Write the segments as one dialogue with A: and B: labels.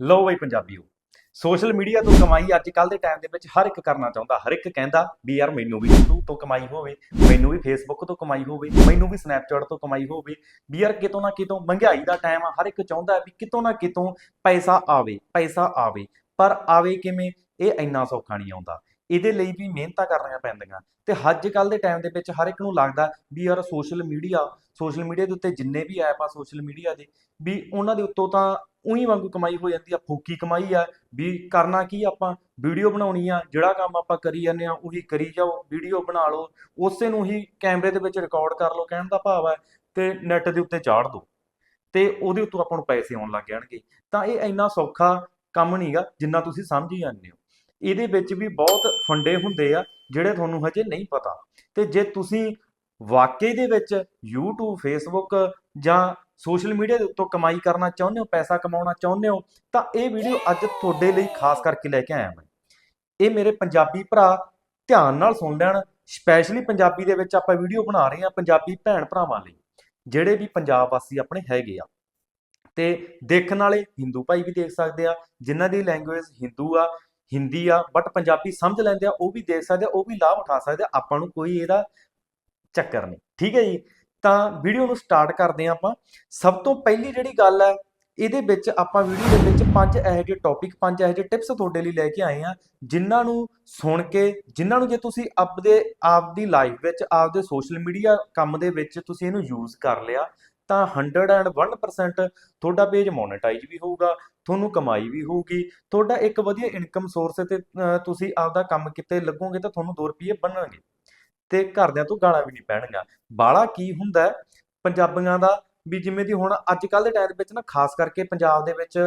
A: ਲਓ ਬਈ ਪੰਜਾਬੀਓ, social media ਤੋਂ ਕਮਾਈ ਅੱਜ ਕੱਲ ਦੇ ਟਾਈਮ ਦੇ ਵਿੱਚ ਹਰ ਇੱਕ ਕਰਨਾ ਚਾਹੁੰਦਾ, ਹਰ ਇੱਕ ਕਹਿੰਦਾ ਵੀ ਯਾਰ ਮੈਨੂੰ ਵੀ YouTube ਤੋਂ ਕਮਾਈ ਹੋਵੇ, ਮੈਨੂੰ ਵੀ Facebook ਤੋਂ ਕਮਾਈ ਹੋਵੇ, ਮੈਨੂੰ ਵੀ Snapchat ਤੋਂ ਕਮਾਈ ਹੋਵੇ, ਵੀ ਯਾਰ ਕਿਤੋਂ ਨਾ ਕਿਤੋਂ ਮਹਿੰਗਾਈ ਦਾ ਟਾਈਮ ਆ, ਹਰ ਇੱਕ ਚਾਹੁੰਦਾ ਵੀ ਕਿਤੋਂ ਨਾ ਕਿਤੋਂ ਪੈਸਾ ਆਵੇ ਪੈਸਾ ਆਵੇ, ਪਰ ਆਵੇ ਕਿਵੇਂ? ਇਹ ਇੰਨਾ ਸੌਖਾ ਨਹੀਂ ਆਉਂਦਾ। ਇਹਦੇ ਲਈ ਵੀ ਮਿਹਨਤਾਂ ਕਰਨੀਆਂ ਪੈਂਦੀਆਂ। ਤੇ ਅੱਜ ਕੱਲ ਦੇ ਟਾਈਮ ਦੇ ਵਿੱਚ ਹਰ ਇੱਕ ਨੂੰ ਲੱਗਦਾ ਵੀ ਯਾਰ ਸੋਸ਼ਲ ਮੀਡੀਆ ਸੋਸ਼ਲ ਮੀਡੀਆ ਦੇ ਉੱਤੇ ਜਿੰਨੇ ਵੀ ਐਪ ਆ ਸੋਸ਼ਲ ਮੀਡੀਆ ਦੇ, ਵੀ ਉਹਨਾਂ ਦੇ ਉੱਤੋਂ ਤਾਂ ਉਹੀ ਵਾਂਗੂ ਕਮਾਈ ਹੋ ਜਾਂਦੀ ਆ, ਫੋਕੀ ਕਮਾਈ ਆ, ਵੀ ਕਰਨਾ ਕੀ ਆਪਾਂ ਵੀਡੀਓ ਬਣਾਉਣੀ ਆ, ਜਿਹੜਾ ਕੰਮ ਆਪਾਂ ਕਰੀ ਜਾਂਦੇ ਆ, ਉਹੀ ਕਰੀ ਜਾਓ ਵੀਡੀਓ ਬਣਾ ਲਓ, ਉਸੇ ਨੂੰ ਹੀ ਕੈਮਰੇ ਦੇ ਵਿੱਚ ਰਿਕਾਰਡ ਕਰ ਲਓ, ਕਹਿਣ ਦਾ ਭਾਵ ਹੈ ਤੇ ਨੈਟ ਦੇ ਉੱਤੇ ਚਾੜ ਦਿਓ ਤੇ ਉਹਦੇ ਉੱਤੋਂ ਆਪਾਂ ਨੂੰ ਪੈਸੇ ਆਉਣ ਲੱਗ ਜਾਣਗੇ। ਤਾਂ ਇਹ ਇੰਨਾ ਸੌਖਾ ਕੰਮ ਨਹੀਂਗਾ ਜਿੰਨਾ ਤੁਸੀਂ ਸਮਝ ਹੀ ਜਾਂਦੇ ਹੋ। ਇਹਦੇ ਵਿੱਚ ਵੀ ਬਹੁਤ ਫੰਡੇ ਹੁੰਦੇ ਆ, ਜਿਹੜੇ ਤੁਹਾਨੂੰ ਹਜੇ ਨਹੀਂ ਪਤਾ। ਤੇ ਜੇ ਤੁਸੀਂ ਵਾਕਈ ਦੇ ਵਿੱਚ YouTube, Facebook ਜਾਂ ਸੋਸ਼ਲ ਮੀਡੀਆ ਦੇ ਉੱਤੋਂ ਕਮਾਈ ਕਰਨਾ ਚਾਹੁੰਦੇ ਹੋ, ਪੈਸਾ ਕਮਾਉਣਾ ਚਾਹੁੰਦੇ ਹੋ, ਤਾਂ ਇਹ ਵੀਡੀਓ ਅੱਜ ਤੁਹਾਡੇ ਲਈ ਖਾਸ ਕਰਕੇ ਲੈ ਕੇ ਆਇਆ ਮੈਂ। ਇਹ ਮੇਰੇ ਪੰਜਾਬੀ ਭਰਾ ਧਿਆਨ ਨਾਲ ਸੁਣ ਲੈਣ ਸਪੈਸ਼ਲੀ ਪੰਜਾਬੀ ਦੇ ਵਿੱਚ ਆਪਾਂ ਵੀਡੀਓ ਬਣਾ ਰਹੇ ਹਾਂ ਪੰਜਾਬੀ ਭੈਣ ਭਰਾਵਾਂ ਲਈ, ਜਿਹੜੇ ਵੀ ਪੰਜਾਬ ਵਾਸੀ ਆਪਣੇ ਹੈਗੇ ਆ। ਤੇ ਦੇਖਣ ਵਾਲੇ ਹਿੰਦੂ ਭਾਈ ਵੀ ਦੇਖ ਸਕਦੇ ਆ, ਜਿਨ੍ਹਾਂ ਦੀ ਲੈਂਗੁਏਜ ਹਿੰਦੂ ਆ ਹਿੰਦੀ ਆ ਬਟ ਪੰਜਾਬੀ ਸਮਝ ਲੈਂਦੇ ਆ, ਉਹ ਵੀ ਦੇਖ ਸਕਦੇ ਆ, ਉਹ ਵੀ ਲਾਭ ਉਠਾ ਸਕਦੇ ਆ, ਆਪਾਂ ਨੂੰ ਕੋਈ ਇਹਦਾ ਚੱਕਰ ਨਹੀਂ। ਠੀਕ ਹੈ ਜੀ? ਤਾਂ ਵੀਡੀਓ ਨੂੰ ਸਟਾਰਟ ਕਰਦੇ ਹਾਂ ਆਪਾਂ। ਸਭ ਤੋਂ ਪਹਿਲੀ ਜਿਹੜੀ ਗੱਲ ਹੈ, ਇਹਦੇ ਵਿੱਚ ਆਪਾਂ ਵੀਡੀਓ ਦੇ ਵਿੱਚ ਪੰਜ ਇਹੋ ਜਿਹੇ ਟੌਪਿਕ ਪੰਜ ਇਹੋ ਜਿਹੇ ਟਿਪਸ ਤੁਹਾਡੇ ਲਈ ਲੈ ਕੇ ਆਏ ਆ ਜਿਨ੍ਹਾਂ ਨੂੰ ਸੁਣ ਕੇ, ਜਿਨ੍ਹਾਂ ਨੂੰ ਜੇ ਤੁਸੀਂ ਆਪਦੇ, ਆਪਦੀ ਲਾਈਫ ਵਿੱਚ, ਆਪਦੇ ਸੋਸ਼ਲ ਮੀਡੀਆ ਕੰਮ ਦੇ ਵਿੱਚ ਤੁਸੀਂ ਇਹਨੂੰ ਯੂਜ਼ ਕਰ ਲਿਆ ਤਾਂ 101% ਤੁਹਾਡਾ ਪੇਜ ਮੋਨੇਟਾਈਜ਼ ਵੀ ਹੋਊਗਾ, ਤੁਹਾਨੂੰ ਕਮਾਈ ਵੀ ਹੋਊਗੀ। ਤੁਹਾਡਾ ਇੱਕ ਵਧੀਆ ਇਨਕਮ ਸੋਰਸ ਤੇ ਤੁਸੀਂ ਆਪਦਾ ਕੰਮ ਕਿਤੇ ਲੱਗੋਗੇ ਤਾਂ ਤੁਹਾਨੂੰ 2 ਰੁਪਏ ਬਣਨਗੇ। ਤੇ ਘਰਦਿਆਂ ਤੋਂ ਗਾਲਾਂ ਵੀ ਨਹੀਂ ਪੈਣਗੀਆਂ। ਬਾਲਾ ਕੀ ਹੁੰਦਾ ਪੰਜਾਬੀਆਂ ਦਾ ਵੀ ਜਿਵੇਂ ਦੀ ਹੁਣ ਅੱਜ ਕੱਲ ਦੇ ਟਾਈਮ ਵਿੱਚ ਨਾ ਖਾਸ ਕਰਕੇ ਪੰਜਾਬ ਦੇ ਵਿੱਚ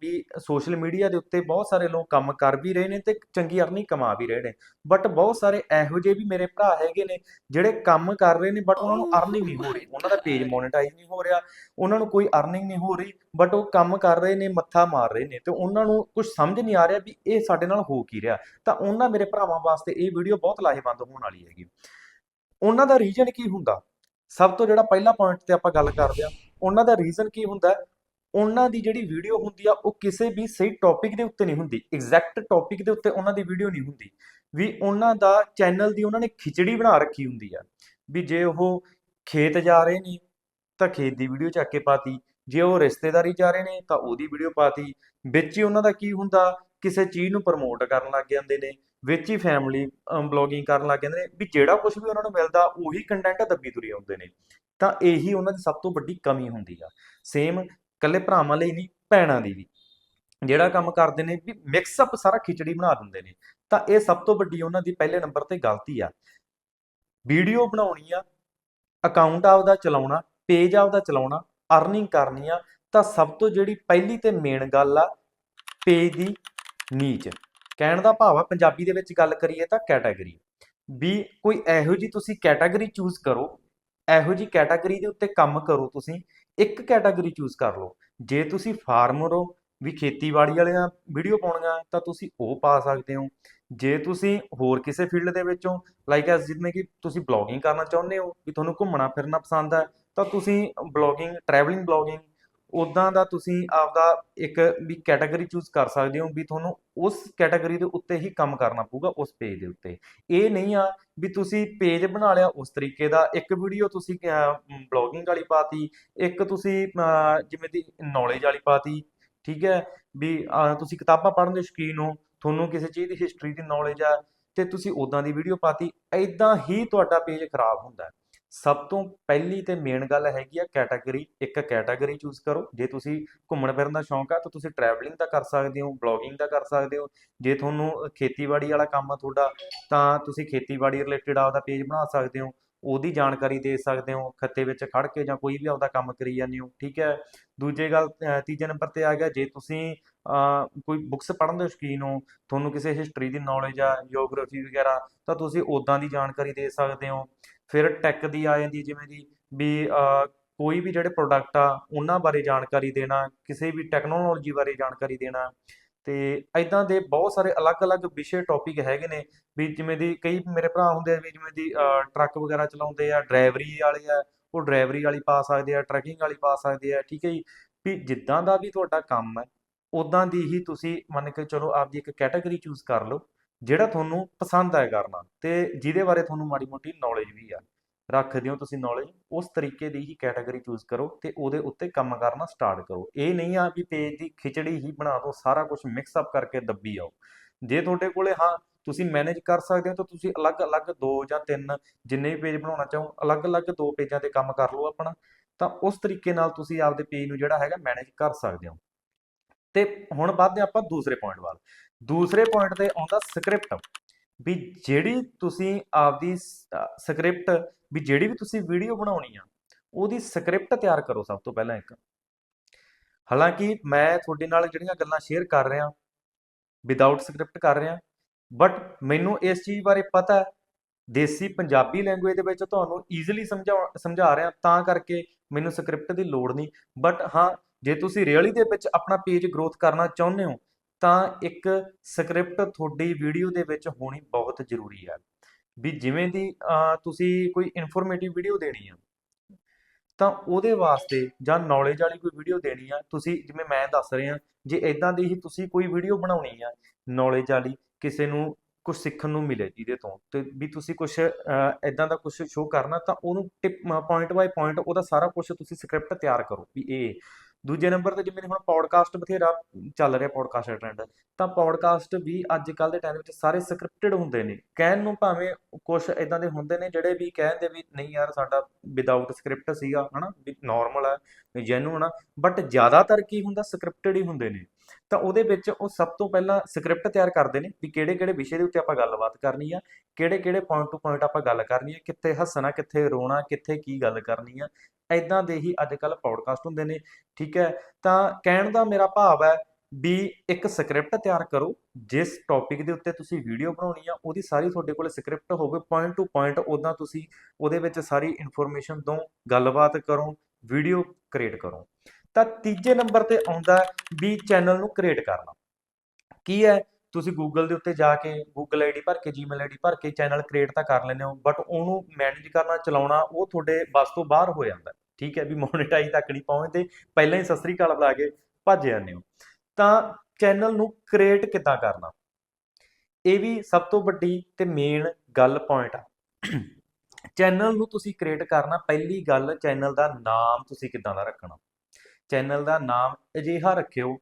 A: ਵੀ ਸੋਸ਼ਲ ਮੀਡੀਆ ਦੇ ਉੱਤੇ ਬਹੁਤ ਸਾਰੇ ਲੋਕ ਕੰਮ ਕਰ ਵੀ ਰਹੇ ਨੇ ਤੇ ਚੰਗੀ ਅਰਨਿੰਗ ਕਮਾ ਵੀ ਰਹੇ ਨੇ। ਬਟ ਬਹੁਤ ਸਾਰੇ ਇਹੋ ਜਿਹੇ ਵੀ ਮੇਰੇ ਭਰਾ ਹੈਗੇ ਨੇ ਜਿਹੜੇ ਕੰਮ ਕਰ ਰਹੇ ਨੇ ਬਟ ਉਹਨਾਂ ਨੂੰ ਅਰਨਿੰਗ ਨਹੀਂ ਹੋ ਰਹੀ। ਉਹਨਾਂ ਦਾ ਪੇਜ ਮੋਨੇਟਾਈਜ਼ ਨਹੀਂ ਹੋ ਰਿਹਾ ਉਹਨਾਂ ਨੂੰ ਕੋਈ ਅਰਨਿੰਗ ਨਹੀਂ ਹੋ ਰਹੀ ਬਟ ਉਹ ਕੰਮ ਕਰ ਰਹੇ ਨੇ ਮੱਥਾ ਮਾਰ ਰਹੇ ਨੇ ਤੇ ਉਹਨਾਂ ਨੂੰ ਕੁਝ ਸਮਝ ਨਹੀਂ ਆ ਰਿਹਾ ਵੀ ਇਹ ਸਾਡੇ ਨਾਲ ਹੋ ਕੀ ਰਿਹਾ। ਤਾਂ ਉਹਨਾਂ ਮੇਰੇ ਭਰਾਵਾਂ ਵਾਸਤੇ ਇਹ ਵੀਡੀਓ ਬਹੁਤ ਲਾਹੇਵੰਦ ਹੋਣ ਵਾਲੀ ਹੈਗੀ। ਉਹਨਾਂ ਦਾ ਰੀਜਨ ਕੀ ਹੁੰਦਾ? ਸਭ ਤੋਂ ਜਿਹੜਾ ਪਹਿਲਾ ਪੁਆਇੰਟ ਤੇ ਆਪਾਂ ਗੱਲ ਕਰਦੇ ਆ ਉਹਨਾਂ ਦਾ ਰੀਜ਼ਨ ਕੀ ਹੁੰਦਾ ਉਹਨਾਂ ਦੀ ਜਿਹੜੀ ਵੀਡੀਓ ਹੁੰਦੀ ਆ, ਉਹ ਕਿਸੇ ਵੀ ਸਹੀ ਟੌਪਿਕ ਦੇ ਉੱਤੇ ਨਹੀਂ ਹੁੰਦੀ ਐਗਜ਼ੈਕਟ ਟੌਪਿਕ ਦੇ ਉੱਤੇ ਉਹਨਾਂ ਦੀ ਵੀਡੀਓ ਨਹੀਂ ਹੁੰਦੀ। ਵੀ ਉਹਨਾਂ ਦਾ ਚੈਨਲ ਦੀ ਉਹਨਾਂ ਨੇ ਖਿਚੜੀ ਬਣਾ ਰੱਖੀ ਹੁੰਦੀ ਆ, ਵੀ ਜੇ ਉਹ ਖੇਤ ਜਾ ਰਹੇ ਨੇ, ਤਾਂ ਖੇਤ ਦੀ ਵੀਡੀਓ ਚੱਕ ਕੇ ਪਾਤੀ, ਜੇ ਉਹ ਰਿਸ਼ਤੇਦਾਰੀ ਜਾ ਰਹੇ ਨੇ, ਤਾਂ ਉਹਦੀ ਵੀਡੀਓ ਪਾਤੀ। ਵਿੱਚ ਹੀ ਉਹਨਾਂ ਦਾ ਕੀ ਹੁੰਦਾ, ਕਿਸੇ ਚੀਜ਼ ਨੂੰ ਪ੍ਰਮੋਟ ਕਰਨ ਲੱਗ ਜਾਂਦੇ ਨੇ। ਵਿੱਚ ਹੀ ਫੈਮਿਲੀ ਬਲੌਗਿੰਗ ਕਰਨ ਲੱਗ ਜਾਂਦੇ ਨੇ, ਵੀ ਜਿਹੜਾ ਕੁਝ ਵੀ ਉਹਨਾਂ ਨੂੰ ਮਿਲਦਾ, ਉਹੀ ਕੰਟੈਂਟ ਦੱਬੀ ਤੁਰੇ ਆਉਂਦੇ ਨੇ। ਤਾਂ ਇਹੀ ਉਹਨਾਂ ਦੀ ਸਭ ਤੋਂ ਵੱਡੀ ਕਮੀ ਹੁੰਦੀ ਆ। ਸੇਮ ਕੱਲੇ ਭਰਾਵਾਂ ਲਈ ਨਹੀਂ, ਭੈਣਾਂ ਦੀ ਵੀ। ਜਿਹੜਾ ਕੰਮ ਕਰਦੇ ਨੇ, ਵੀ ਮਿਕਸ ਅਪ ਸਾਰਾ ਖਿਚੜੀ ਬਣਾ ਦਿੰਦੇ ਨੇ। ਤਾਂ ਇਹ ਸਭ ਤੋਂ ਵੱਡੀ ਉਹਨਾਂ ਦੀ ਪਹਿਲੇ ਨੰਬਰ ਤੇ ਗਲਤੀ ਆ। ਵੀਡੀਓ ਬਣਾਉਣੀ ਆ ਅਕਾਊਂਟ ਆਪਦਾ ਚਲਾਉਣਾ ਪੇਜ ਆਪਦਾ ਚਲਾਉਣਾ ਅਰਨਿੰਗ ਕਰਨੀ ਆ, ਤਾਂ ਸਭ ਤੋਂ ਜਿਹੜੀ ਪਹਿਲੀ ਤੇ ਮੇਨ ਗੱਲ ਆ ਪੇਜ ਦੀ ਨੀਚ। ਕਹਿਣ ਦਾ ਭਾਵ ਆ, ਪੰਜਾਬੀ ਦੇ ਵਿੱਚ ਗੱਲ ਕਰੀਏ ਤਾਂ ਕੈਟਾਗਰੀ ਵੀ ਕੋਈ ਇਹੋ ਜੀ ਤੁਸੀਂ ਕੈਟਾਗਰੀ ਚੂਜ਼ ਕਰੋ, ਇਹੋ ਜੀ ਕੈਟਾਗਰੀ ਦੇ ਉੱਤੇ ਕੰਮ ਕਰੋ ਤੁਸੀਂ, ਇੱਕ ਕੈਟਾਗਰੀ ਚੂਜ਼ ਕਰ ਲਓ। ਜੇ ਤੁਸੀਂ ਫਾਰਮਰ ਹੋ, ਵੀ ਖੇਤੀਬਾੜੀ ਵਾਲਿਆਂ ਵੀਡੀਓ ਪਾਉਣੀਆਂ, ਤਾਂ ਤੁਸੀਂ ਉਹ ਪਾ ਸਕਦੇ ਹੋ। ਜੇ ਤੁਸੀਂ ਹੋਰ ਕਿਸੇ ਫੀਲਡ ਦੇ ਵਿੱਚੋਂ ਲਾਈਕ ਐਸ ਜਿਵੇਂ ਕਿ ਤੁਸੀਂ ਬਲੌਗਿੰਗ ਕਰਨਾ ਚਾਹੁੰਦੇ ਹੋ, ਵੀ ਤੁਹਾਨੂੰ ਘੁੰਮਣਾ ਫਿਰਨਾ ਪਸੰਦ ਹੈ ਤਾਂ ਤੁਸੀਂ ਬਲੌਗਿੰਗ ਟਰੈਵਲਿੰਗ ਬਲੌਗਿੰਗ ਉਦਾਂ ਦਾ ਤੁਸੀਂ ਆਪਦਾ ਇੱਕ ਵੀ ਕੈਟਾਗਰੀ ਚੂਜ਼ ਕਰ ਸਕਦੇ ਹੋ ਵੀ ਤੁਹਾਨੂੰ ਉਸ ਕੈਟਾਗਰੀ ਦੇ ਉੱਤੇ ਹੀ ਕੰਮ ਕਰਨਾ ਪਊਗਾ ਉਸ ਪੇਜ ਦੇ ਉੱਤੇ। ਇਹ ਨਹੀਂ ਆ ਵੀ ਤੁਸੀਂ ਪੇਜ ਬਣਾ ਲਿਆ ਉਸ ਤਰੀਕੇ ਦਾ। ਇੱਕ ਵੀਡੀਓ ਤੁਸੀਂ ਬਲੌਗਿੰਗ ਵਾਲੀ ਪਾਤੀ, ਇੱਕ ਤੁਸੀਂ ਜਿਵੇਂ ਦੀ ਨੌਲੇਜ ਵਾਲੀ ਪਾਤੀ, ਠੀਕ ਹੈ? ਵੀ ਤੁਸੀਂ ਕਿਤਾਬਾਂ ਪੜ੍ਹਨ ਦੇ ਸ਼ੌਕੀਨ ਹੋ, ਤੁਹਾਨੂੰ ਕਿਸੇ ਚੀਜ਼ ਦੀ ਹਿਸਟਰੀ ਦੀ ਨੌਲੇਜ ਆ, ਤੇ ਤੁਸੀਂ ਉਦਾਂ ਦੀ ਵੀਡੀਓ ਪਾਤੀ ਐਦਾਂ ਹੀ ਤੁਹਾਡਾ ਪੇਜ ਖਰਾਬ ਹੁੰਦਾ। ਹੈ ਸਭ ਤੋਂ ਪਹਿਲੀ ਤੇ ਮੇਨ ਗੱਲ ਹੈਗੀ ਆ ਕੈਟਾਗਰੀ ਇੱਕ ਕੈਟਾਗਰੀ ਚੂਜ਼ ਕਰੋ। ਜੇ ਤੁਸੀਂ ਘੁੰਮਣ ਫਿਰਨ ਦਾ ਸ਼ੌਂਕ ਆ, ਤਾਂ ਤੁਸੀਂ ਟਰੈਵਲਿੰਗ ਦਾ ਕਰ ਸਕਦੇ ਹੋ ਬਲੌਗਿੰਗ ਦਾ ਕਰ ਸਕਦੇ ਹੋ। ਜੇ ਤੁਹਾਨੂੰ ਖੇਤੀਬਾੜੀ ਵਾਲਾ ਕੰਮ ਆ ਤੁਹਾਡਾ, ਤਾਂ ਤੁਸੀਂ ਖੇਤੀਬਾੜੀ ਰਿਲੇਟਡ ਆਪਦਾ ਪੇਜ ਬਣਾ ਸਕਦੇ ਹੋ, ਉਹਦੀ ਜਾਣਕਾਰੀ ਦੇ ਸਕਦੇ ਹੋ, ਖੱਤੇ ਵਿੱਚ ਖੜ ਕੇ ਜਾਂ ਕੋਈ ਵੀ ਆਪਦਾ ਕੰਮ ਕਰੀ ਜਾਂਦੇ ਹੋ, ਠੀਕ ਹੈ? ਦੂਜੇ ਗੱਲ ਤੀਜੇ ਨੰਬਰ ਤੇ ਆ ਗਿਆ, ਜੇ ਤੁਸੀਂ ਕੋਈ ਬੁੱਕਸ ਪੜ੍ਹਨ ਦੇ ਸ਼ੌਕੀਨ ਹੋ, ਤੁਹਾਨੂੰ ਕਿਸੇ ਹਿਸਟਰੀ ਦੀ ਨੌਲੇਜ ਆ ਜਿਓਗ੍ਰਾਫੀ ਵਗੈਰਾ, ਤਾਂ ਤੁਸੀਂ ਉਦਾਂ ਦੀ ਜਾਣਕਾਰੀ ਦੇ ਸਕਦੇ ਹੋ। ਫਿਰ ਟੈਕ ਦੀ ਆ ਜਾਂਦੀ ਜਿਵੇਂ ਦੀ ਵੀ ਕੋਈ ਵੀ ਜਿਹੜੇ ਪ੍ਰੋਡਕਟ ਆ, ਉਹਨਾਂ ਬਾਰੇ ਜਾਣਕਾਰੀ ਦੇਣਾ, ਕਿਸੇ ਵੀ ਟੈਕਨੋਲੋਜੀ ਬਾਰੇ ਜਾਣਕਾਰੀ ਦੇਣਾ। ਤੇ ਐਦਾਂ ਦੇ ਬਹੁਤ ਸਾਰੇ ਅਲੱਗ-ਅਲੱਗ ਵਿਸ਼ੇ ਟੌਪਿਕ ਹੈਗੇ ਨੇ, ਵੀ ਜਿਵੇਂ ਦੀ ਕਈ ਮੇਰੇ ਭਰਾ ਹੁੰਦੇ ਆ, ਵੀ ਜਿਵੇਂ ਦੀ ਟਰੱਕ ਵਗੈਰਾ ਚਲਾਉਂਦੇ ਆ ਡਰਾਈਵਰੀ ਵਾਲੇ ਆ, ਉਹ ਡਰਾਈਵਰੀ ਵਾਲੀ ਪਾ ਸਕਦੇ ਆ ਟਰੈਕਿੰਗ ਵਾਲੀ ਪਾ ਸਕਦੇ ਆ, ਠੀਕ ਹੈ ਜੀ? ਵੀ ਜਿੱਦਾਂ ਦਾ ਵੀ ਤੁਹਾਡਾ ਕੰਮ ਹੈ ਉਦਾਂ ਦੀ ਹੀ ਤੁਸੀਂ ਮੰਨ ਕੇ ਚਲੋ ਆਪਦੀ ਇੱਕ ਕੈਟਾਗਰੀ ਚੂਜ਼ ਕਰ ਲਓ। ਜਿਹੜਾ ਤੁਹਾਨੂੰ ਪਸੰਦ ਆਏ ਕਰਨਾ ਤੇ ਜਿਹਦੇ ਬਾਰੇ ਤੁਹਾਨੂੰ ਮਾੜੀ ਮੋਟੀ ਨੌਲੇਜ ਵੀ ਆ, ਰੱਖਦੇ ਹੋ ਤੁਸੀਂ ਨੌਲੇਜ ਉਸ ਤਰੀਕੇ ਦੀ ਹੀ ਕੈਟਾਗਰੀ ਚੂਜ਼ ਕਰੋ ਤੇ ਉਹਦੇ ਉੱਤੇ ਕੰਮ ਕਰਨਾ ਸਟਾਰਟ ਕਰੋ। ਇਹ ਨਹੀਂ ਆ ਵੀ ਪੇਜ ਦੀ ਖਿਚੜੀ ਹੀ ਬਣਾ ਦਿਓ, ਸਾਰਾ ਕੁਝ ਮਿਕਸ ਅਪ ਕਰਕੇ ਦੱਬੀ ਆਓ। ਜੇ ਤੁਹਾਡੇ ਕੋਲੇ ਹਾਂ, ਤੁਸੀਂ ਮੈਨੇਜ ਕਰ ਸਕਦੇ ਹੋ ਤਾਂ ਤੁਸੀਂ ਅਲੱਗ-ਅਲੱਗ ਦੋ ਜਾਂ ਤਿੰਨ ਜਿੰਨੇ ਵੀ ਪੇਜ ਬਣਾਉਣਾ ਚਾਹੋ ਅਲੱਗ-ਅਲੱਗ ਦੋ ਪੇਜਾਂ ਤੇ ਕੰਮ ਕਰ ਲਓ ਆਪਣਾ। ਤਾਂ ਉਸ ਤਰੀਕੇ ਨਾਲ ਤੁਸੀਂ ਆਪਦੇ ਪੇਜ ਨੂੰ ਜਿਹੜਾ ਹੈਗਾ ਮੈਨੇਜ ਕਰ ਸਕਦੇ ਹੋ। ਤੇ ਹੁਣ ਵੱਧਦੇ ਆਪਾਂ ਦੂਸਰੇ ਪੁਆਇੰਟ ਵੱਲ। ਦੂਸਰੇ ਪੁਆਇੰਟ ਤੇ ਆਉਂਦਾ ਸਕ੍ਰਿਪਟ ਵੀ ਜਿਹੜੀ ਤੁਸੀਂ ਆਪਦੀ ਸਕ੍ਰਿਪਟ ਵੀ ਜਿਹੜੀ ਵੀ ਤੁਸੀਂ ਵੀਡੀਓ ਬਣਾਉਣੀ ਆ, ਉਹਦੀ ਸਕ੍ਰਿਪਟ ਤਿਆਰ ਕਰੋ ਸਭ ਤੋਂ ਪਹਿਲਾਂ ਇੱਕ। ਹਾਲਾਂਕਿ ਮੈਂ ਤੁਹਾਡੇ ਨਾਲ ਜਿਹੜੀਆਂ ਗੱਲਾਂ ਸ਼ੇਅਰ ਕਰ ਰਿਹਾ ਵਿਦਆਊਟ ਸਕ੍ਰਿਪਟ ਕਰ ਰਿਹਾ ਬਟ ਮੈਨੂੰ ਇਸ ਚੀਜ਼ ਬਾਰੇ ਪਤਾ ਦੇਸੀ ਪੰਜਾਬੀ ਲੈਂਗੁਏਜ ਦੇ ਵਿੱਚ ਤੁਹਾਨੂੰ ਈਜ਼ੀਲੀ ਸਮਝਾ ਸਮਝਾ ਰਿਹਾ, ਤਾਂ ਕਰਕੇ ਮੈਨੂੰ ਸਕ੍ਰਿਪਟ ਦੀ ਲੋੜ ਨਹੀਂ ਬਟ ਹਾਂ ਜੇ ਤੁਸੀਂ ਰੀਅਲੀ ਦੇ ਵਿੱਚ ਆਪਣਾ ਪੇਜ ਗਰੋਥ ਕਰਨਾ ਚਾਹੁੰਦੇ ਹੋ, ਤਾਂ ਇੱਕ ਸਕ੍ਰਿਪਟ ਤੁਹਾਡੀ ਵੀਡੀਓ ਦੇ ਵਿੱਚ ਹੋਣੀ ਬਹੁਤ ਜ਼ਰੂਰੀ ਹੈ। ਵੀ ਜਿਵੇਂ ਦੀ ਤੁਸੀਂ ਕੋਈ ਇਨਫੋਰਮੇਟਿਵ ਵੀਡੀਓ ਦੇਣੀ ਆ, ਤਾਂ ਉਹਦੇ ਵਾਸਤੇ ਜਾਂ ਨੌਲੇਜ ਵਾਲੀ ਕੋਈ ਵੀਡੀਓ ਦੇਣੀ ਆ, ਤੁਸੀਂ ਜਿਵੇਂ ਮੈਂ ਦੱਸ ਰਿਹਾ, ਜੇ ਇਦਾਂ ਦੀ ਹੀ ਤੁਸੀਂ ਕੋਈ ਵੀਡੀਓ ਬਣਾਉਣੀ ਆ ਨੌਲੇਜ ਵਾਲੀ ਕਿਸੇ ਨੂੰ ਕੁਝ ਸਿੱਖਣ ਨੂੰ ਮਿਲੇ ਜਿਹਦੇ ਤੋਂ, ਤੇ ਵੀ ਤੁਸੀਂ ਕੁਝ ਇਦਾਂ ਦਾ ਕੁਝ ਸ਼ੋਅ ਕਰਨਾ, ਤਾਂ ਉਹਨੂੰ ਟਿਪ ਪੁਆਇੰਟ ਬਾਈ ਪੁਆਇੰਟ ਉਹਦਾ ਸਾਰਾ ਕੁਝ ਤੁਸੀਂ ਸਕ੍ਰਿਪਟ ਤਿਆਰ ਕਰੋ ਵੀ ਇਹ ਦੂਜੇ ਨੰਬਰ ਤੇ ਜਿਵੇਂ ਹੁਣ ਪੌਡਕਾਸਟ ਬਥੇਰਾ ਚੱਲ ਰਿਹਾ ਪੌਡਕਾਸਟ ਦਾ ਟ੍ਰੈਂਡ ਤਾਂ ਪੌਡਕਾਸਟ ਵੀ ਅੱਜ ਕੱਲ ਦੇ ਟਾਈਮ ਵਿੱਚ ਸਾਰੇ ਸਕ੍ਰਿਪਟਡ ਹੁੰਦੇ ਨੇ। ਕਹਿਣ ਨੂੰ ਭਾਵੇਂ ਕੁਝ ਇਦਾਂ ਦੇ ਹੁੰਦੇ ਨੇ ਜਿਹੜੇ ਵੀ ਕਹਿੰਦੇ ਵੀ ਨਹੀਂ ਯਾਰ ਸਾਡਾ ਵਿਦਆਊਟ ਸਕ੍ਰਿਪਟ ਸੀਗਾ, ਹਨਾ, ਵੀ ਨਾਰਮਲ ਹੈ ਜੈਨੂਨ ਆ ਬਟ ਜ਼ਿਆਦਾਤਰ ਕੀ ਹੁੰਦਾ ਸਕ੍ਰਿਪਟਡ ਹੀ ਹੁੰਦੇ ਨੇ। ਤਾਂ ਉਹਦੇ ਵਿੱਚ ਉਹ ਸਭ ਤੋਂ ਪਹਿਲਾਂ ਸਕ੍ਰਿਪਟ ਤਿਆਰ ਕਰਦੇ ਨੇ ਵੀ ਕਿਹੜੇ ਕਿਹੜੇ ਵਿਸ਼ੇ ਦੇ ਉੱਤੇ ਆਪਾਂ ਗੱਲਬਾਤ ਕਰਨੀ ਆ ਕਿਹੜੇ ਕਿਹੜੇ ਪੁਆਇੰਟ ਟੂ ਪੁਆਇੰਟ ਆਪਾਂ ਗੱਲ ਕਰਨੀ ਆ, ਕਿੱਥੇ ਹੱਸਣਾ, ਕਿੱਥੇ ਰੋਣਾ, ਕਿੱਥੇ ਕੀ ਗੱਲ ਕਰਨੀ ਆ ਐਦਾਂ ਦੇ ਹੀ ਅੱਜ ਕੱਲ ਪੌਡਕਾਸਟ ਹੁੰਦੇ ਨੇ, ਠੀਕ ਹੈ? ਤਾਂ ਕਹਿਣ ਦਾ ਮੇਰਾ ਭਾਵ ਹੈ ਵੀ ਇੱਕ ਸਕ੍ਰਿਪਟ ਤਿਆਰ ਕਰੋ, ਜਿਸ ਟੌਪਿਕ ਦੇ ਉੱਤੇ ਤੁਸੀਂ ਵੀਡੀਓ ਬਣਾਉਣੀ ਆ, ਉਹਦੀ ਸਾਰੀ ਤੁਹਾਡੇ ਕੋਲ ਸਕ੍ਰਿਪਟ ਹੋਵੇ ਪੁਆਇੰਟ ਟੂ ਪੁਆਇੰਟ ਉਦਾਂ ਤੁਸੀਂ ਉਹਦੇ ਵਿੱਚ ਸਾਰੀ ਇਨਫੋਰਮੇਸ਼ਨ ਦੋ ਗੱਲਬਾਤ ਕਰੋ ਵੀਡੀਓ ਕ੍ਰੀਏਟ ਕਰੋ। ਤਾਂ ਤੀਜੇ ਨੰਬਰ ਤੇ ਆਉਂਦਾ ਵੀ ਚੈਨਲ ਨੂੰ ਕ੍ਰੀਏਟ ਕਰਨਾ। ਕੀ ਹੈ? ਤੁਸੀਂ ਗੂਗਲ ਦੇ ਉੱਤੇ ਜਾ ਕੇ ਗੂਗਲ ਆਈਡੀ ਭਰ ਕੇ ਜੀਮੇਲ ਆਈਡੀ ਭਰ ਕੇ ਚੈਨਲ ਕ੍ਰੀਏਟ ਤਾਂ ਕਰ ਲੈਂਦੇ ਹੋ ਬਟ ਉਹਨੂੰ ਮੈਨੇਜ ਕਰਨਾ, ਚਲਾਉਣਾ ਉਹ ਤੁਹਾਡੇ ਬਸ ਤੋਂ ਬਾਹਰ ਹੋ ਜਾਂਦਾ। ਠੀਕ ਹੈ ਵੀ ਮੋਨੇਟਾਈਜ਼ ਤੱਕ ਨਹੀਂ ਪਹੁੰਚਦੇ, ਪਹਿਲਾਂ ਹੀ ਸਤਿ ਸ੍ਰੀ ਅਕਾਲ ਬੁਲਾ ਕੇ ਭੱਜ ਜਾਂਦੇ ਹੋ। ਤਾਂ ਚੈਨਲ ਨੂੰ ਕ੍ਰੀਏਟ ਕਿੱਦਾਂ ਕਰਨਾ? ਇਹ ਵੀ ਸਭ ਤੋਂ ਵੱਡੀ ਤੇ ਮੇਨ ਗੱਲ ਪੁਆਇੰਟ ਆ। ਚੈਨਲ ਨੂੰ ਤੁਸੀਂ ਕ੍ਰੀਏਟ ਕਰਨਾ, ਪਹਿਲੀ ਗੱਲ ਚੈਨਲ ਦਾ ਨਾਮ ਤੁਸੀਂ ਕਿੱਦਾਂ ਦਾ ਰੱਖਣਾ? ਚੈਨਲ ਦਾ ਨਾਮ ਅਜਿਹਾ ਰੱਖਿਓ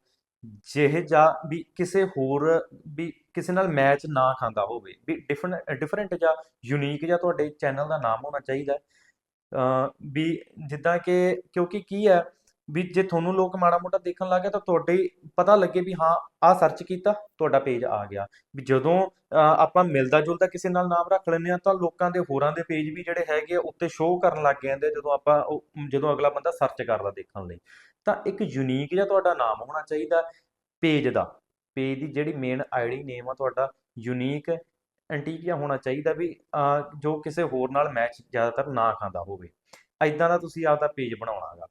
A: ਜਿਹੇ ਜਾਂ ਵੀ ਕਿਸੇ ਹੋਰ ਵੀ ਕਿਸੇ ਨਾਲ ਮੈਚ ਨਾ ਖਾਂਦਾ ਹੋਵੇ, ਵੀ ਡਿਫਰੈਂਟ ਡਿਫਰੈਂਟ ਜਾਂ ਯੂਨੀਕ ਜਾਂ ਤੁਹਾਡੇ ਚੈਨਲ ਦਾ ਨਾਮ ਹੋਣਾ ਚਾਹੀਦਾ ਅ ਵੀ ਜਿੱਦਾਂ ਕਿ ਕਿਉਂਕਿ ਕੀ ਹੈ ਵੀ ਜੇ ਤੁਹਾਨੂੰ ਲੋਕ ਮਾੜਾ ਮੋਟਾ ਦੇਖਣ ਲੱਗੇ ਤਾਂ ਤੁਹਾਡੇ ਪਤਾ ਲੱਗੇ ਵੀ ਹਾਂ ਆ ਸਰਚ ਕੀਤਾ, ਤੁਹਾਡਾ ਪੇਜ ਆ ਗਿਆ। ਵੀ ਜਦੋਂ ਆਪਾਂ ਮਿਲਦਾ ਜੁਲਦਾ ਕਿਸੇ ਨਾਲ ਨਾਮ ਰੱਖ ਲੈਂਦੇ ਆ ਤਾਂ ਲੋਕਾਂ ਦੇ ਹੋਰਾਂ ਦੇ ਪੇਜ ਵੀ ਜਿਹੜੇ ਹੈਗੇ ਆ, ਉੱਤੇ ਸ਼ੋਅ ਕਰਨ ਲੱਗ ਜਾਂਦੇ ਜਦੋਂ ਆਪਾਂ ਉਹ- ਜਦੋਂ ਅਗਲਾ ਬੰਦਾ ਸਰਚ ਕਰਦਾ ਦੇਖਣ ਲਈ। ਤਾਂ ਇੱਕ ਯੂਨੀਕ ਜਿਹਾ ਤੁਹਾਡਾ ਨਾਮ ਹੋਣਾ ਚਾਹੀਦਾ ਪੇਜ ਦਾ। ਪੇਜ ਦੀ ਜਿਹੜੀ ਮੇਨ ਆਈਡੀ ਨੇਮ ਆ ਤੁਹਾਡਾ ਯੂਨੀਕ ਐਂਟੀਕ ਹੋਣਾ ਚਾਹੀਦਾ ਵੀ ਜੋ ਕਿਸੇ ਹੋਰ ਨਾਲ ਮੈਚ ਜ਼ਿਆਦਾਤਰ ਨਾ ਖਾਂਦਾ ਹੋਵੇ। ਐਦਾਂ ਦਾ ਤੁਸੀਂ ਆਪਦਾ ਪੇਜ ਬਣਾਉਣਾਗਾ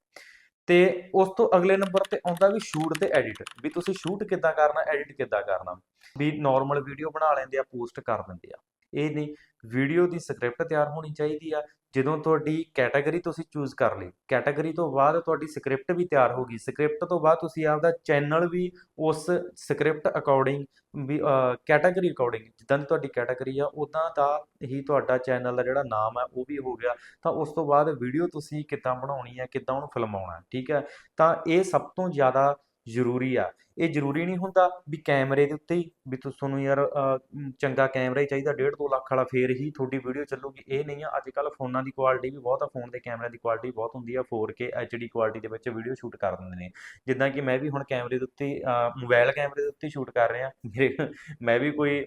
A: ਤੇ ਉਸ ਤੋਂ ਅਗਲੇ ਨੰਬਰ ਤੇ ਆਉਂਦਾ ਵੀ ਸ਼ੂਟ ਤੇ ਐਡਿਟ ਵੀ ਤੁਸੀਂ ਸ਼ੂਟ ਕਿੱਦਾਂ ਕਰਨਾ ਐਡਿਟ ਕਿੱਦਾਂ ਕਰਨਾ? ਵੀ ਨਾਰਮਲ ਵੀਡੀਓ ਬਣਾ ਲੈਂਦੇ ਆ ਪੋਸਟ ਕਰ ਦਿੰਦੇ ਆ। ਇਹ ਨਹੀਂ ਵੀਡੀਓ ਦੀ ਸਕ੍ਰਿਪਟ ਤਿਆਰ ਹੋਣੀ ਚਾਹੀਦੀ ਆ। ਜਦੋਂ ਤੁਹਾਡੀ ਕੈਟਾਗਰੀ ਤੁਸੀਂ ਚੂਜ਼ ਕਰ ਲਈ ਕੈਟਾਗਰੀ ਤੋਂ ਬਾਅਦ ਤੁਹਾਡੀ ਸਕ੍ਰਿਪਟ ਵੀ ਤਿਆਰ ਹੋ ਗਈ। ਸਕ੍ਰਿਪਟ ਤੋਂ ਬਾਅਦ ਤੁਸੀਂ ਆਪਦਾ ਚੈਨਲ ਵੀ ਉਸ ਸਕ੍ਰਿਪਟ ਅਕੋਰਡਿੰਗ ਵੀ ਕੈਟਾਗਰੀ ਅਕੋਰਡਿੰਗ ਜਿੱਦਾਂ ਦੀ ਤੁਹਾਡੀ ਕੈਟਾਗਰੀ ਆ ਉਦਾਂ ਦਾ ਹੀ ਤੁਹਾਡਾ ਚੈਨਲ ਦਾ ਜਿਹੜਾ ਨਾਮ ਹੈ ਉਹ ਵੀ ਹੋ ਗਿਆ। ਤਾਂ ਉਸ ਤੋਂ ਬਾਅਦ ਵੀਡੀਓ ਤੁਸੀਂ ਕਿੱਦਾਂ ਬਣਾਉਣੀ ਹੈ ਕਿੱਦਾਂ ਉਹਨੂੰ ਫਿਲਮਾਉਣਾ ਠੀਕ ਹੈ ਤਾਂ ਇਹ ਸਭ ਤੋਂ ਜ਼ਿਆਦਾ ਜ਼ਰੂਰੀ ਆ। ਇਹ ਜ਼ਰੂਰੀ ਨਹੀਂ ਹੁੰਦਾ ਵੀ ਕੈਮਰੇ ਦੇ ਉੱਤੇ ਹੀ, ਵੀ ਤੁਸ- ਤੁਹਾਨੂੰ ਯਾਰ ਚੰਗਾ ਕੈਮਰਾ ਹੀ ਚਾਹੀਦਾ 1.5 2 ਲੱਖ ਵਾਲਾ ਫੇਰ ਹੀ ਤੁਹਾਡੀ ਵੀਡੀਓ ਚੱਲੂਗੀ। ਇਹ ਨਹੀਂ ਆ ਅੱਜ ਕੱਲ ਫੋਨਾਂ ਦੀ ਕੁਆਲਿਟੀ ਵੀ ਬਹੁਤ ਆ, ਫੋਨ ਦੇ ਕੈਮਰੇ ਦੀ ਕੁਆਲਿਟੀ ਬਹੁਤ ਹੁੰਦੀ ਆ 4K HD ਕੁਆਲਿਟੀ ਦੇ ਵਿੱਚ ਵੀਡੀਓ ਸ਼ੂਟ ਕਰ ਦਿੰਦੇ ਨੇ। ਜਿੱਦਾਂ ਕਿ ਮੈਂ ਵੀ ਹੁਣ ਕੈਮਰੇ ਦੇ ਉੱਤੇ ਮੋਬਾਈਲ ਕੈਮਰੇ ਦੇ ਉੱਤੇ ਸ਼ੂਟ ਕਰ ਰਿਹਾ। ਮੇਰੇ, ਮੈਂ ਵੀ ਕੋਈ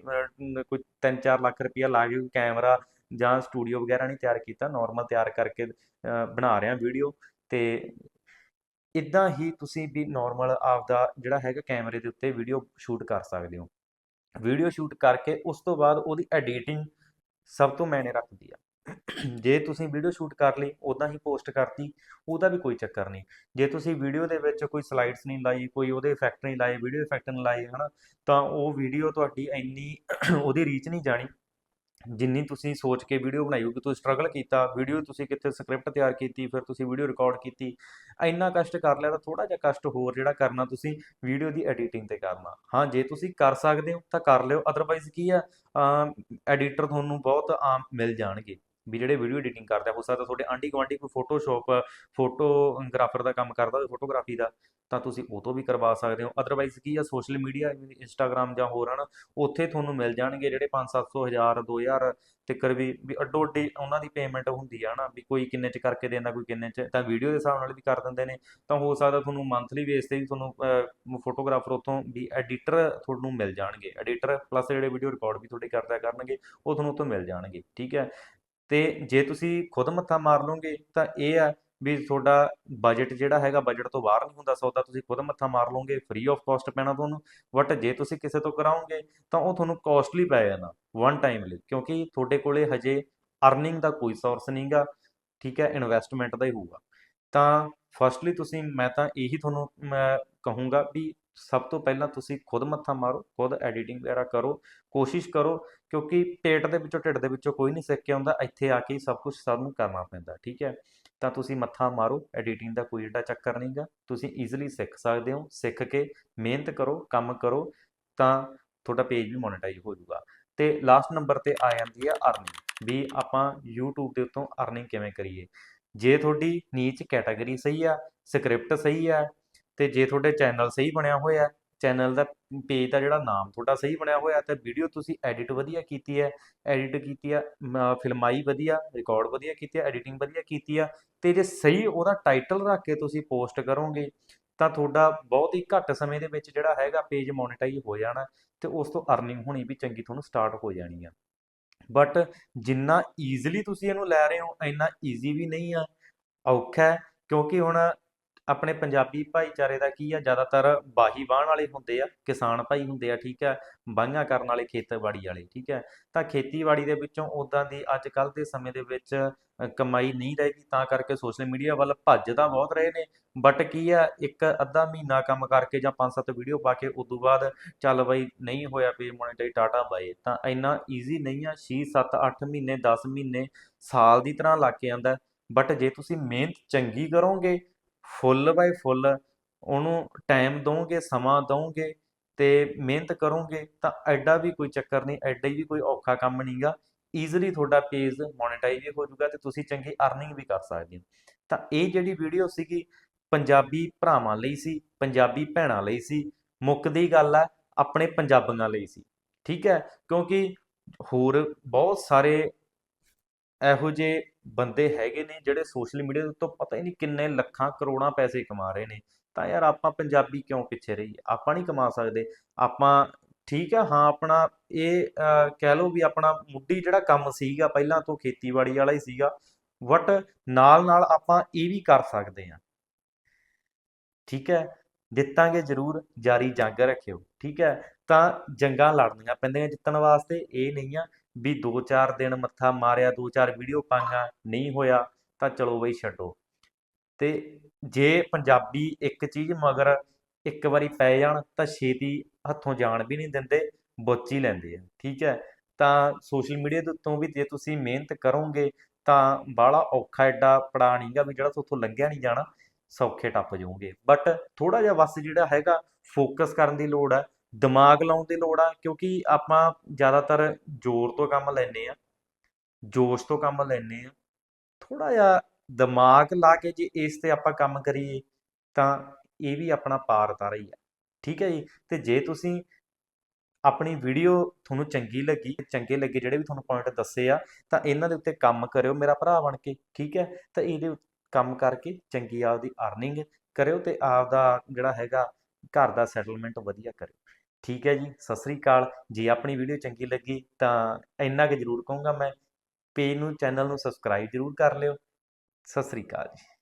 A: ਕੋਈ 3-4 ਲੱਖ ਰੁਪਇਆ ਲਾ ਕੇ ਕੈਮਰਾ ਜਾਂ ਸਟੂਡੀਓ ਵਗੈਰਾ ਨਹੀਂ ਤਿਆਰ ਕੀਤਾ ਨਾਰਮਲ ਤਿਆਰ ਕਰਕੇ ਬਣਾ ਰਿਹਾ ਵੀਡੀਓ ਤੇ ਇਦਾਂ ਹੀ ਤੁਸੀਂ ਵੀ ਨਾਰਮਲ ਆਪਦਾ ਜਿਹੜਾ ਹੈਗਾ ਕੈਮਰੇ ਦੇ ਉੱਤੇ ਵੀਡੀਓ ਸ਼ੂਟ ਕਰ ਸਕਦੇ ਹੋ। ਵੀਡੀਓ ਸ਼ੂਟ ਕਰਕੇ ਉਸ ਤੋਂ ਬਾਅਦ ਉਹਦੀ ਐਡੀਟਿੰਗ ਸਭ ਤੋਂ ਮੈਨੇ ਰੱਖਦੀ ਆ। ਜੇ ਤੁਸੀਂ ਵੀਡੀਓ ਸ਼ੂਟ ਕਰ ਲਈ ਉਦਾਂ ਹੀ ਪੋਸਟ ਕਰਤੀ, ਉਹਦਾ ਵੀ ਕੋਈ ਚੱਕਰ ਨਹੀਂ। ਜੇ ਤੁਸੀਂ ਵੀਡੀਓ ਦੇ ਵਿੱਚ ਕੋਈ ਸਲਾਈਡਸ ਨਹੀਂ ਲਾਈ, ਕੋਈ ਉਹਦੇ ਇਫੈਕਟ ਨਹੀਂ ਲਾਏ ਵੀਡੀਓ ਇਫੈਕਟ ਨਹੀਂ ਲਾਏ, ਹਨਾ, ਤਾਂ ਉਹ ਵੀਡੀਓ ਤੁਹਾਡੀ ਇੰਨੀ ਉਹਦੀ ਰੀਚ ਨਹੀਂ ਜਾਣੀ। ਜਿੰਨੀ ਤੁਸੀਂ ਸੋਚ ਕੇ ਵੀਡੀਓ ਬਣਾਈ ਹੋਊਗੀ, ਤੁਸੀਂ ਸਟਰਗਲ ਕੀਤਾ ਵੀਡੀਓ ਤੁਸੀਂ ਕਿੱਥੇ ਸਕ੍ਰਿਪਟ ਤਿਆਰ ਕੀਤੀ, ਫਿਰ ਤੁਸੀਂ ਵੀਡੀਓ ਰਿਕਾਰਡ ਕੀਤੀ, ਇੰਨਾ ਕਸ਼ਟ ਕਰ ਲਿਆ ਤਾਂ ਥੋੜਾ ਜਿਹਾ ਕਸ਼ਟ ਹੋਰ ਜਿਹੜਾ ਕਰਨਾ ਤੁਸੀਂ ਵੀਡੀਓ ਦੀ ਐਡੀਟਿੰਗ ਤੇ ਕਰਨਾ। ਹਾਂ, ਜੇ ਤੁਸੀਂ ਕਰ ਸਕਦੇ ਹੋ, ਤਾਂ ਕਰ ਲਿਓ ਅਦਰਵਾਈਜ਼ ਕੀ ਆ ਐਡੀਟਰ ਤੁਹਾਨੂੰ ਬਹੁਤ ਆਮ ਮਿਲ ਜਾਣਗੇ, ਵੀ ਜਿਹੜੇ ਵੀਡੀਓ ਐਡੀਟਿੰਗ ਕਰਦੇ ਆ, ਹੋ ਸਕਦਾ ਤੁਹਾਡੇ ਆਂਢੀ ਗੁਆਂਢੀ ਕੋਈ ਫੋਟੋਸ਼ਾਪ ਫੋਟੋਗ੍ਰਾਫਰ ਦਾ ਕੰਮ ਕਰਦਾ ਹੋਵੇ ਫੋਟੋਗ੍ਰਾਫੀ ਦਾ ਤਾਂ ਤੁਸੀਂ ਉਹ ਤੋਂ ਵੀ ਕਰਵਾ ਸਕਦੇ ਹੋ। ਅਦਰਵਾਈਜ਼ ਕੀ ਆ ਸੋਸ਼ਲ ਮੀਡੀਆ ਇੰਸਟਾਗ੍ਰam ਜਾਂ ਹੋਰ ਹਨ, ਉੱਥੇ ਤੁਹਾਨੂੰ ਮਿਲ ਜਾਣਗੇ ਜਿਹੜੇ 5-700 1000 2000 ਤਿੱਕਰ ਵੀ ਵੀ ਅੱਡੋ ਅੱਡੀ ਉਹਨਾਂ ਦੀ ਪੇਮੈਂਟ ਹੁੰਦੀ ਆ ਨਾ ਵੀ ਕੋਈ ਕਿੰਨੇ ਚ ਕਰਕੇ ਦਿੰਦਾ, ਕੋਈ ਕਿੰਨੇ ਚ। ਤਾਂ ਵੀਡੀਓ ਦੇ ਹਿਸਾਬ ਨਾਲ ਵੀ ਕਰ ਦਿੰਦੇ ਨੇ। ਤਾਂ ਹੋ ਸਕਦਾ ਤੁਹਾਨੂੰ ਮੰਥਲੀ ਬੇਸ ਤੇ ਵੀ ਤੁਹਾਨੂੰ ਫੋਟੋਗ੍ਰਾਫਰ ਉੱਥੋਂ ਵੀ ਐਡੀਟਰ ਤੁਹਾਨੂੰ ਮਿਲ ਜਾਣਗੇ। ਐਡੀਟਰ ਪਲੱਸ ਜਿਹੜੇ ਵੀਡੀਓ ਰਿਕਾਰਡ ਵੀ ਤੁਹਾਡੇ ਕਰਦਾ ਕਰਨਗੇ, ਉਹ ਤੁਹਾਨੂੰ ਉੱਥੋਂ ਮਿਲ ਜਾਣਗੇ। ਠੀਕ ਹੈ? ਤੇ ਜੇ ਤੁਸੀਂ ਖੁਦ ਮੱਥਾ ਮਾਰ ਲਓਗੇ, ਤਾਂ ਇਹ ਆ ਵੀ ਤੁਹਾਡਾ ਬਜਟ ਜਿਹੜਾ ਹੈਗਾ ਬਜਟ ਤੋਂ ਬਾਹਰ ਨਹੀਂ ਹੁੰਦਾ ਸੌਦਾ, ਤੁਸੀਂ ਖੁਦ ਮੱਥਾ ਮਾਰ ਲਓਗੇ ਫ੍ਰੀ ਆਫ ਕਾਸਟ ਪੈਣਾ ਤੁਹਾਨੂੰ ਬਟ ਜੇ ਤੁਸੀਂ ਕਿਸੇ ਤੋਂ ਕਰਾਓਗੇ, ਤਾਂ ਉਹ ਤੁਹਾਨੂੰ ਕਾਸਟਲੀ ਪੈ ਜਾਣਾ ਵਨ ਟਾਈਮ ਲਈ, ਕਿਉਂਕਿ ਤੁਹਾਡੇ ਕੋਲੇ ਹਜੇ ਅਰਨਿੰਗ ਦਾ ਕੋਈ ਸੋਰਸ ਨਹੀਂਗਾ, ਠੀਕ ਹੈ ਇਨਵੈਸਟਮੈਂਟ ਦਾ ਹੀ ਹੋਊਗਾ। ਤਾਂ ਫਸਟਲੀ ਤੁਸੀਂ, ਮੈਂ ਤਾਂ ਇਹੀ ਤੁਹਾਨੂੰ, ਮੈਂ ਕਹੂੰਗਾ ਵੀ ਸਭ ਤੋਂ ਪਹਿਲਾਂ ਤੁਸੀਂ ਖੁਦ ਮੱਥਾ ਮਾਰੋ, ਖੁਦ ਐਡੀਟਿੰਗ ਵਗੈਰਾ ਕਰੋ, ਕੋਸ਼ਿਸ਼ ਕਰੋ, ਕਿਉਂਕਿ ਪੇਟ ਦੇ ਵਿੱਚੋਂ, ਢਿੱਡ ਦੇ ਵਿੱਚੋਂ ਕੋਈ ਨਹੀਂ ਸਿੱਖ ਕੇ ਆਉਂਦਾ, ਇੱਥੇ ਆ ਕੇ ਸਭ ਕੁਝ ਸਭ ਨੂੰ ਕਰਨਾ ਪੈਂਦਾ, ਠੀਕ ਹੈ। ਤਾਂ ਤੁਸੀਂ ਮੱਥਾ ਮਾਰੋ ਐਡੀਟਿੰਗ ਦਾ ਕੋਈ ਏਡਾ ਚੱਕਰ ਨਹੀਂਗਾ ਤੁਸੀਂ ਈਜ਼ੀਲੀ ਸਿੱਖ ਸਕਦੇ ਹੋ, ਸਿੱਖ ਕੇ ਮਿਹਨਤ ਕਰੋ, ਕੰਮ ਕਰੋ, ਤਾਂ ਤੁਹਾਡਾ ਪੇਜ ਵੀ ਮੋਨੇਟਾਈਜ਼ ਹੋ ਜਾਊਗਾ। ਤੇ ਲਾਸਟ ਨੰਬਰ ਤੇ ਆ ਜਾਂਦੀ ਹੈ ਅਰਨਿੰਗ ਵੀ ਆਪਾਂ YouTube ਦੇ ਉੱਤੋਂ ਅਰਨਿੰਗ ਕਿਵੇਂ ਕਰੀਏ? ਜੇ ਤੁਹਾਡੀ ਨੀਚ ਕੈਟਾਗਰੀ ਸਹੀ ਆ ਸਕ੍ਰਿਪਟ ਸਹੀ ਆ, ਤੇ ਜੇ ਤੁਹਾਡੇ ਚੈਨਲ ਸਹੀ ਬਣਿਆ ਹੋਇਆ ਚੈਨਲ ਦਾ ਪੇਜ ਦਾ ਜਿਹੜਾ ਨਾਮ ਤੁਹਾਡਾ ਸਹੀ ਬਣਿਆ ਹੋਇਆ ਤੇ ਵੀਡੀਓ ਤੁਸੀਂ ਐਡਿਟ ਵਧੀਆ ਕੀਤੀ ਹੈ ਐਡਿਟ ਕੀਤੀ ਆ ਫਿਲਮਾਈ ਵਧੀਆ ਰਿਕਾਰਡ ਵਧੀਆ ਕੀਤੀ ਹੈ ਐਡੀਟਿੰਗ ਵਧੀਆ ਕੀਤੀ ਆ ਤੇ ਜੇ ਸਹੀ ਉਹਦਾ ਟਾਈਟਲ ਰੱਖ ਕੇ ਤੁਸੀਂ ਪੋਸਟ ਕਰੋਗੇ, ਤਾਂ ਤੁਹਾਡਾ ਬਹੁਤ ਹੀ ਘੱਟ ਸਮੇਂ ਦੇ ਵਿੱਚ ਜਿਹੜਾ ਹੈਗਾ ਪੇਜ ਮੋਨੇਟਾਈਜ਼ ਹੋ ਜਾਣਾ ਤੇ ਉਸ ਤੋਂ ਅਰਨਿੰਗ ਹੋਣੀ ਵੀ ਚੰਗੀ ਤੁਹਾਨੂੰ ਸਟਾਰਟ ਹੋ ਜਾਣੀ ਆ। ਬਟ ਜਿੰਨਾ ਈਜ਼ੀਲੀ ਤੁਸੀਂ ਇਹਨੂੰ ਲੈ ਰਹੇ ਹੋ, ਇੰਨਾ ਈਜ਼ੀ ਵੀ ਨਹੀਂ ਆ, ਔਖਾ ਕਿਉਂਕਿ ਹੁਣ ਆਪਣੇ ਪੰਜਾਬੀ ਭਾਈਚਾਰੇ ਦਾ ਕੀ ਆ? ਜ਼ਿਆਦਾਤਰ ਬਾਹੀ ਵਾਹਣ ਵਾਲੇ ਹੁੰਦੇ ਆ, ਕਿਸਾਨ ਭਾਈ ਹੁੰਦੇ ਆ, ਠੀਕ ਹੈ ਬਾਹੀਆਂ ਕਰਨ ਵਾਲੇ ਖੇਤੀਬਾੜੀ ਵਾਲੇ, ਠੀਕ ਹੈ ਤਾਂ ਖੇਤੀਬਾੜੀ ਦੇ ਵਿੱਚੋਂ ਉਦਾਂ ਦੀ ਅੱਜ ਕੱਲ ਦੇ ਸਮੇਂ ਦੇ ਵਿੱਚ ਕਮਾਈ ਨਹੀਂ ਰਹੇਗੀ, ਤਾਂ ਕਰਕੇ ਸੋਸ਼ਲ ਮੀਡੀਆ ਵੱਲ ਭੱਜ ਤਾਂ ਬਹੁਤ ਰਹੇ ਨੇ। ਬਟ ਕੀ ਆ, ਇੱਕ ਅੱਧਾ ਮਹੀਨਾ ਕੰਮ ਕਰਕੇ ਜਾਂ ਪੰਜ ਸੱਤ ਵੀਡੀਓ ਪਾ ਕੇ ਉਦੋਂ ਬਾਅਦ ਚੱਲ ਬਈ ਨਹੀਂ ਹੋਇਆ ਪੇ ਮੋਨੇਟਾਈਜ਼ ਟਾਟਾ ਬਾਏ, ਤਾਂ ਇੰਨਾ ਈਜ਼ੀ ਨਹੀਂ ਆ 6 7 8 ਮਹੀਨੇ 10 ਮਹੀਨੇ ਸਾਲ ਦੀ ਤਰ੍ਹਾਂ ਲੱਗ ਕੇ ਆਂਦਾ ਬਟ ਜੇ ਤੁਸੀਂ ਮਿਹਨਤ ਚੰਗੀ ਕਰੋਗੇ ਫੁੱਲ ਬਾਈ ਫੁੱਲ, ਉਹਨੂੰ ਟਾਈਮ ਦੋਗੇ ਸਮਾਂ ਦੋਗੇ ਤੇ ਮਿਹਨਤ ਕਰੋਗੇ, ਤਾਂ ਐਡਾ ਵੀ ਕੋਈ ਚੱਕਰ ਨਹੀਂ, ਐਡਾ ਵੀ ਕੋਈ ਔਖਾ ਕੰਮ ਨਹੀਂਗਾ। ਈਜ਼ੀਲੀ ਤੁਹਾਡਾ ਪੇਜ ਮੋਨੇਟਾਈਜ਼ ਵੀ ਹੋ ਜਾਊਗਾ ਤੇ ਤੁਸੀਂ ਚੰਗੀ ਅਰਨਿੰਗ ਵੀ ਕਰ ਸਕਦੇ ਹੋ। ਤਾਂ ਇਹ ਜਿਹੜੀ ਵੀਡੀਓ ਸੀਗੀ, ਪੰਜਾਬੀ ਭਰਾਵਾਂ ਲਈ ਸੀ, ਪੰਜਾਬੀ ਭੈਣਾਂ ਲਈ ਸੀ, ਮੁੱਕਦੀ ਗੱਲ ਆ, ਆਪਣੇ ਪੰਜਾਬੀਆਂ ਲਈ ਸੀ, ਠੀਕ ਹੈ? ਕਿਉਂਕਿ ਹੋਰ ਬਹੁਤ ਸਾਰੇ ਇਹੋ ਜਿਹੇ ਬੰਦੇ ਹੈਗੇ ਨੇ ਜਿਹੜੇ ਸੋਸ਼ਲ ਮੀਡੀਆ ਦੇ ਉੱਤੋਂ ਪਤਾ ਹੀ ਨਹੀਂ ਕਿੰਨੇ ਲੱਖਾਂ ਕਰੋੜਾਂ ਪੈਸੇ ਕਮਾ ਰਹੇ ਨੇ। ਤਾਂ ਯਾਰ ਆਪਾਂ ਪੰਜਾਬੀ ਕਿਉਂ ਪਿੱਛੇ ਰਹੀਏ? ਆਪਾਂ ਨਹੀਂ ਕਮਾ ਸਕਦੇ। ਆਪਾਂ ਠੀਕ ਆ, ਹਾਂ, ਆਪਣਾ ਇਹ ਕਹਿ ਲਓ ਵੀ ਆਪਣਾ ਮੁੱਢੀ ਜਿਹੜਾ ਕੰਮ ਸੀਗਾ, ਪਹਿਲਾਂ ਤੋਂ ਖੇਤੀਬਾੜੀ ਵਾਲਾ ਹੀ ਸੀਗਾ ਬਟ ਨਾਲ ਨਾਲ ਆਪਾਂ ਇਹ ਵੀ ਕਰ ਸਕਦੇ ਹਾਂ। ਠੀਕ ਹੈ? ਜਿੱਤਾਂਗੇ ਜ਼ਰੂਰ, ਜਾਰੀ ਜੰਗ ਰੱਖਿਓ। ਠੀਕ ਹੈ? ਤਾਂ ਜੰਗਾਂ ਲੜਨੀਆਂ ਪੈਂਦੀਆਂ ਜਿੱਤਣ ਵਾਸਤੇ, ਇਹ ਨਹੀਂ ਆ ਵੀ 2-4 ਦਿਨ ਮੱਥਾ ਮਾਰਿਆ 2-4 ਵੀਡੀਓ ਪਾਈਆਂ, ਨਹੀਂ ਹੋਇਆ ਤਾਂ ਚਲੋ ਬਈ ਛੱਡੋ। ਤੇ ਜੇ ਪੰਜਾਬੀ ਇੱਕ ਚੀਜ਼ ਮਗਰ ਇੱਕ ਵਾਰੀ ਪੈ ਜਾਣ ਤਾਂ ਛੇਤੀ ਹੱਥੋਂ ਜਾਣ ਵੀ ਨਹੀਂ ਦਿੰਦੇ, ਬੁੱਚ ਹੀ ਲੈਂਦੇ ਆ, ਠੀਕ ਹੈ? ਤਾਂ ਸੋਸ਼ਲ ਮੀਡੀਆ ਦੇ ਉੱਤੋਂ ਵੀ ਜੇ ਤੁਸੀਂ ਮਿਹਨਤ ਕਰੋਗੇ ਤਾਂ ਬਾਹਲਾ ਔਖਾ ਐਡਾ ਪੜਾ ਨਹੀਂਗਾ ਵੀ ਜਿਹੜਾ ਉੱਥੋਂ ਲੰਘਿਆ ਨਹੀਂ ਜਾਣਾ, ਸੌਖੇ ਟੱਪ ਜਾਓਗੇ। ਬਟ ਥੋੜਾ ਜਿਹਾ ਵਸ ਜਿਹੜਾ ਹੈਗਾ ਫੋਕਸ ਕਰਨ ਦੀ ਲੋੜ ਹੈ। ਦਿਮਾਗ ਲਾਉਣ ਦੀ ਲੋੜ ਆ, ਕਿਉਂਕਿ ਆਪਾਂ ਜ਼ਿਆਦਾਤਰ ਜ਼ੋਰ ਤੋਂ ਕੰਮ ਲੈਨੇ ਆ, ਜੋਸ਼ ਤੋਂ ਕੰਮ ਲੈਨੇ ਆ। ਥੋੜਾ ਜਿਹਾ ਦਿਮਾਗ ਲਾ ਕੇ ਜੇ ਇਸ ਤੇ ਆਪਾਂ ਕੰਮ ਕਰੀਏ, ਤਾਂ ਇਹ ਵੀ ਆਪਣਾ ਪਾਰ ਉਤਾਰਾ ਹੀ ਆ। ਠੀਕ ਹੈ ਜੀ? ਤੇ ਜੇ ਤੁਸੀਂ ਆਪਣੀ ਵੀਡੀਓ ਤੁਹਾਨੂੰ ਚੰਗੀ ਲੱਗੀ, ਚੰਗੇ ਲੱਗੇ ਜਿਹੜੇ ਵੀ ਤੁਹਾਨੂੰ ਪੁਆਇੰਟ ਦੱਸੇ ਆ, ਤਾਂ ਇਹਨਾਂ ਦੇ ਉੱਤੇ ਕੰਮ ਕਰਿਓ ਮੇਰਾ ਭਰਾ ਬਣ ਕੇ, ਠੀਕ ਹੈ? ਤਾਂ ਇਹਦੇ ਕੰਮ ਕਰਕੇ ਚੰਗੀ ਆਪਦੀ ਅਰਨਿੰਗ ਕਰਿਓ ਤੇ ਆਪਦਾ ਜਿਹੜਾ ਹੈਗਾ ਘਰ ਦਾ ਸੈਟਲਮੈਂਟ ਵਧੀਆ ਕਰਿਓ। ਠੀਕ ਹੈ ਜੀ, ਸਤਿ ਸ੍ਰੀ ਅਕਾਲ। ਜੇ ਆਪਣੀ ਵੀਡੀਓ ਚੰਗੀ ਲੱਗੀ ਤਾਂ ਇੰਨਾ ਕੁ ਜ਼ਰੂਰ ਕਹੂੰਗਾ ਮੈਂ। ਪੇਜ ਨੂੰ, ਚੈਨਲ ਨੂੰ ਸਬਸਕ੍ਰਾਈਬ ਜ਼ਰੂਰ ਕਰ ਲਿਓ। ਸਤਿ ਸ੍ਰੀ ਅਕਾਲ ਜੀ।